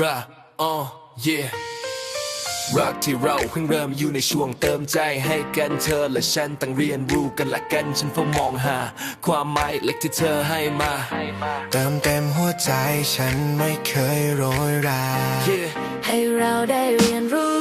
รักอ๋อ yeah รักที่เราเพิ่งเริ่มอยู่ในช่วงเติมใจให้กันเธอและฉันต้องเรียนรู้กันละกันฉันเฝ้ามองหา ความหมายเล็กที่เธอให้มา เติมเต็มหัวใจฉันไม่เคยโรยรา yeah ให้เราได้เรียนรู้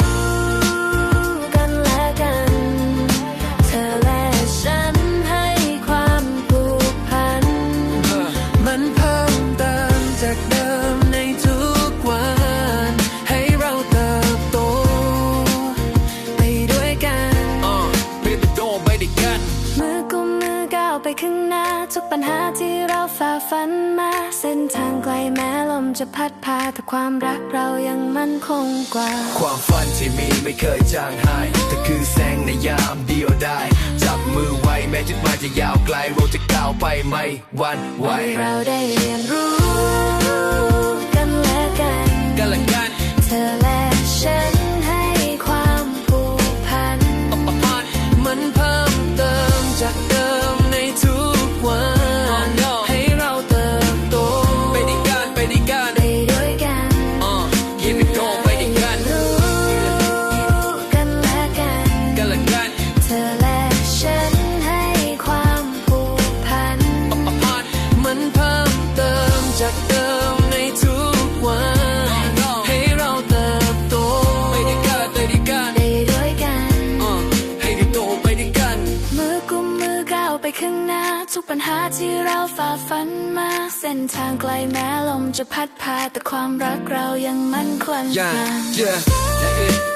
ข้างหน้า ทุกปัญหาที่เราฝ่าฟันมา เส้นทางไกลแม้ลมจะพัดพาแต่ความรักเรายังมั่นคงกว่า ความฝันที่มีไม่เคยจางหายแต่คือแสงในยามเดียวได้ จับมือไว้แม้จุดหมายจะยาวไกลเราจะก้าวไปไม่หวันไหวให้เราได้เรียนรู้ ปัญหาที่เราฝ่าฟันมา เส้นทางไกลแม้ลมจะพัดพาแต่ความรักเรายังมั่นคง Yeah, นาน yeah, yeah, it. Yeah,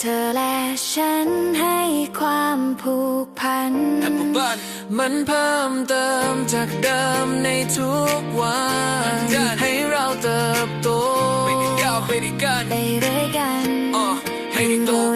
เธอและฉันให้ความผูกพันแอปเปิลบัน มันเพิ่มเติมจากเดิมในทุกวัน ให้เราเติบโตไปด้วยกันไปด้วยกันไปด้วยกันอะให้ได้โตไปด้วยกันรู้